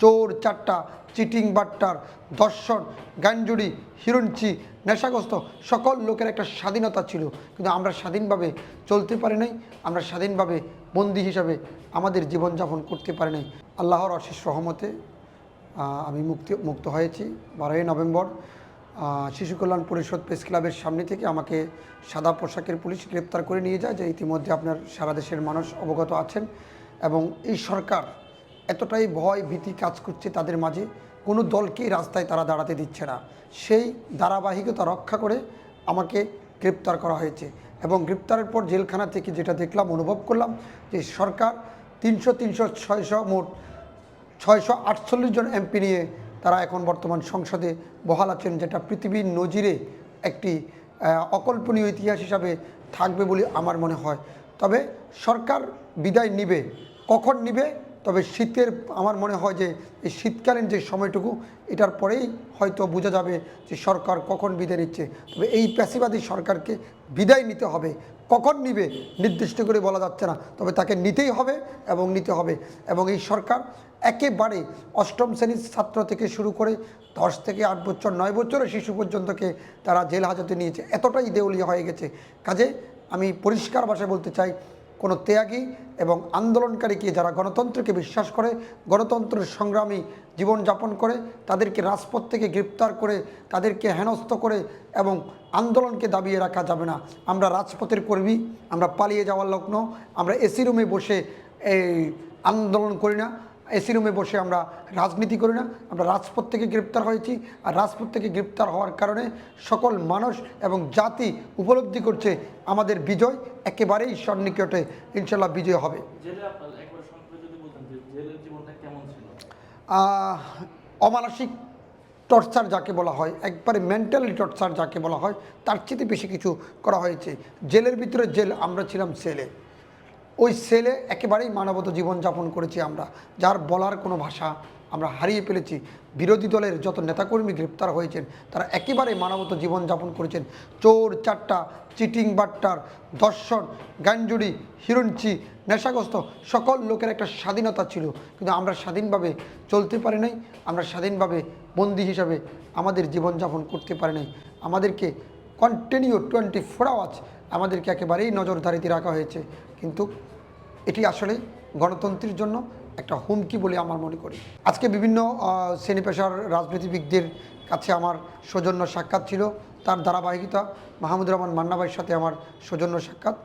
চোর চারটা চিটিং বাট্টার দর্শন গাঞ্জুড়ি হিরঞ্চি নেশাগ্রস্ত সকল লোকের একটা স্বাধীনতা ছিল। কিন্তু আমরা স্বাধীনভাবে চলতে পারি নাই আমরা স্বাধীনভাবে বন্দী হিসাবে আমাদের জীবনযাপন করতে পারি নাই। আল্লাহর অশেষ রহমতে আহ, আমি মুক্তি মুক্ত হয়েছি। বারোই নভেম্বর শিশু কল্যাণ পরিষদ প্রেস ক্লাবের সামনে থেকে আমাকে সাদা পোশাকের পুলিশ গ্রেপ্তার করে নিয়ে যায় যে ইতিমধ্যে আপনার সারা দেশের মানুষ অবগত আছেন এবং এই সরকার এতটাই ভয় ভীতি কাজ করছে তাদের মাঝে, কোনো দলকেই রাস্তায় তারা দাঁড়াতে দিচ্ছে না। সেই ধারাবাহিকতা রক্ষা করে আমাকে গ্রেপ্তার করা হয়েছে এবং গ্রেপ্তারের পর জেলখানা থেকে যেটা দেখলাম, অনুভব করলাম যে সরকার তিনশো তিনশো, ছয়শো মোট ছয়শো আটচল্লিশ জন এমপি নিয়ে তারা এখন বর্তমান সংসদে বহাল আছেন, যেটা পৃথিবীর নজিরে একটি অকল্পনীয় ইতিহাস হিসাবে থাকবে বলে আমার মনে হয়। তবে সরকার বিদায় নিবে, কখন নিবে তবে শীতের, আমার মনে হয় যে এই শীতকালীন যে সময়টুকু, এটার পরেই হয়তো বোঝা যাবে যে সরকার কখন বিদায় নিচ্ছে। তবে এই প্যাসিবাদী সরকারকে বিদায় নিতে হবে। কখন নিবে, নির্দিষ্ট করে বলা যাচ্ছে না। তবে তাকে নিতেই হবে এবং নিতে হবে। এবং এই সরকার একেবারে অষ্টম শ্রেণির ছাত্র থেকে শুরু করে দশ থেকে আট বছর, নয় বছরের শিশু পর্যন্তকে তারা জেল হাজতে নিয়েছে। এতটাই দেউলিয়া হয়ে গেছে। কাজে আমি পরিষ্কার ভাষায় বলতে চাই কোনো ত্যাগী এবং আন্দোলনকারীকে যারা গণতন্ত্রকে বিশ্বাস করে, গণতন্ত্রের সংগ্রামী জীবনযাপন করে, তাদেরকে রাজপথ থেকে গ্রেপ্তার করে, তাদেরকে হেনস্থ করে এবং আন্দোলনকে দাবিয়ে রাখা যাবে না। আমরা রাজপথের কর্মী, আমরা পালিয়ে যাওয়ার লগ্ন আমরা এসি রুমে বসে এই আন্দোলন করি না। এসি রুমে বসে আমরা রাজনীতি করি না আমরা রাজপথ থেকে গ্রেপ্তার হয়েছি আর রাজপথ থেকে গ্রেপ্তার হওয়ার কারণে সকল মানুষ এবং জাতি উপলব্ধি করছে আমাদের বিজয় একেবারেই সন্নিকটে ইনশাল্লাহ বিজয় হবে। অমানসিক টর্চার যাকে বলা হয় একবারে মেন্টালি টর্চার যাকে বলা হয় তার চেয়ে বেশি কিছু করা হয়েছে। জেলের ভিতরে জেল আমরা ছিলাম সেলে। ওই সেলে একেবারেই মানবত জীবনযাপন করেছি আমরা, যার বলার কোনো ভাষা আমরা হারিয়ে ফেলেছি। বিরোধী দলের যত নেতাকর্মী গ্রেপ্তার হয়েছেন, তারা একেবারে মানবত জীবনযাপন করেছেন। চোর চারটা চিটিং বাট্টার, দর্শন, গাঞ্জুড়ি হিরঞ্চি নেশাগ্রস্ত সকল লোকের একটা স্বাধীনতা ছিল। কিন্তু আমরা স্বাধীনভাবে চলতে পারি নাই, আমরা স্বাধীনভাবে বন্দী হিসাবে আমাদের জীবনযাপন করতে পারি নাই। আমাদেরকে কন্টিনিউ টোয়েন্টি ফোর আওয়ার্স আমাদেরকে একেবারেই নজরদারিতে রাখা হয়েছে। কিন্তু এটি আসলে গণতন্ত্রের জন্য একটা হুমকি বলে আমার মনে করি। আজকে বিভিন্ন শ্রেণি পেশার রাজনীতিবিদদের কাছে আমার সৌজন্য সাক্ষাৎ ছিল। তার ধারাবাহিকতা মাহমুদুর রহমান মান্না ভাইয়ের সাথে আমার সৌজন্য সাক্ষাৎ।